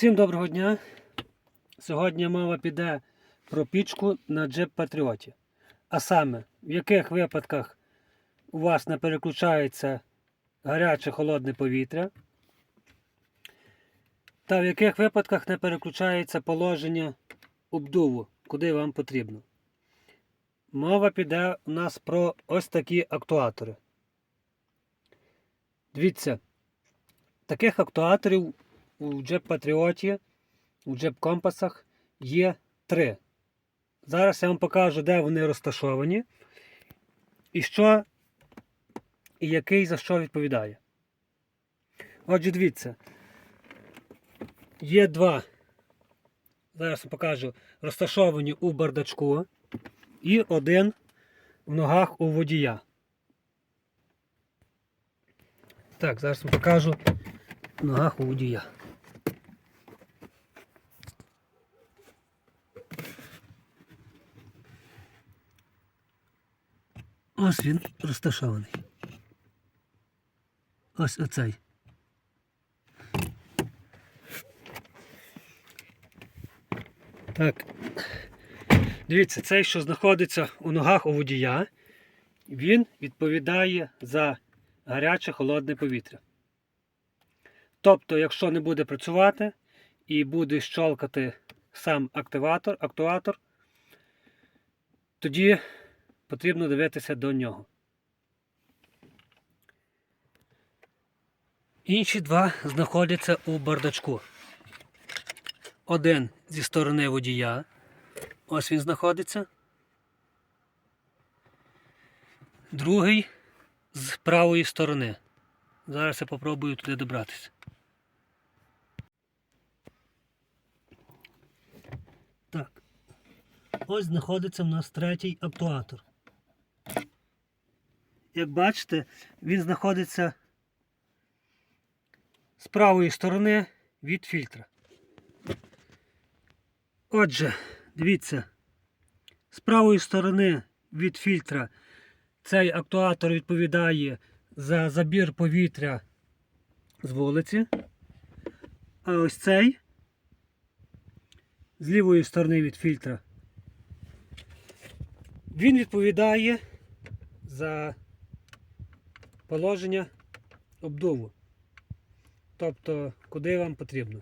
Всім доброго дня. Сьогодні мова піде про пічку на джип Патріоті. А саме, в яких випадках у вас не переключається гаряче холодне повітря, та в яких випадках не переключається положення обдуву, куди вам потрібно. Мова піде у нас про ось такі актуатори. Дивіться, таких актуаторів у джеп Патріоті, у джеп компасах є три. Зараз я вам покажу, де вони розташовані, і що, і який за що відповідає. Отже, дивіться, є два. Зараз вам покажу, розташовані у бардачку і один в ногах у водія. Так, зараз вам покажу в ногах у водія. Ось він розташований. Ось оцей. Так. Дивіться, цей, що знаходиться у ногах у водія, він відповідає за гаряче холодне повітря. Тобто, якщо не буде працювати і буде щолкати сам активатор, актуатор, тоді потрібно дивитися до нього. Інші два знаходяться у бардачку. Один зі сторони водія. Ось він знаходиться. Другий з правої сторони. Зараз я попробую туди добратися. Так. Ось знаходиться в нас третій актуатор. Як бачите, він знаходиться з правої сторони від фільтра. Отже, дивіться, з правої сторони від фільтра цей актуатор відповідає за забір повітря з вулиці. А ось цей з лівої сторони від фільтра. Він відповідає за положення обдуву. Тобто, куди вам потрібно.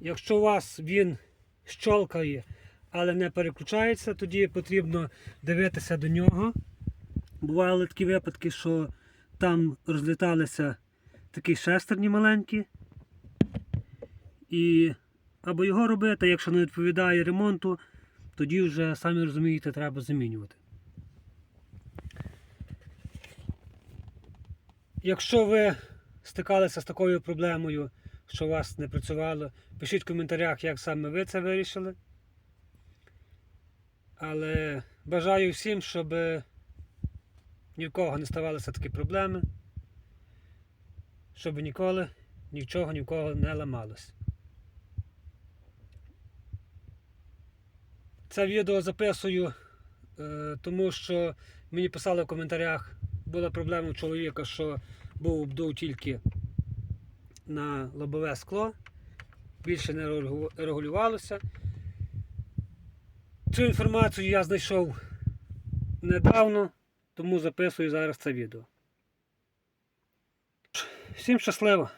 Якщо у вас він щолкає, але не переключається, тоді потрібно дивитися до нього. Бували такі випадки, що там розліталися такі шестерні маленькі. І або його робити, якщо не відповідає ремонту, тоді вже, самі розумієте, треба замінювати. Якщо ви стикалися з такою проблемою, що у вас не працювало, пишіть в коментарях, як саме ви це вирішили. Але бажаю всім, щоб ні в кого не ставалися такі проблеми, щоб ніколи нічого ні в кого не ламалось. Це відео записую, е, тому що мені писали в коментарях, була проблема у чоловіка, що був обдув тільки на лобове скло, більше не регулювалося. Цю інформацію я знайшов недавно, тому записую зараз це відео. Всім щасливо!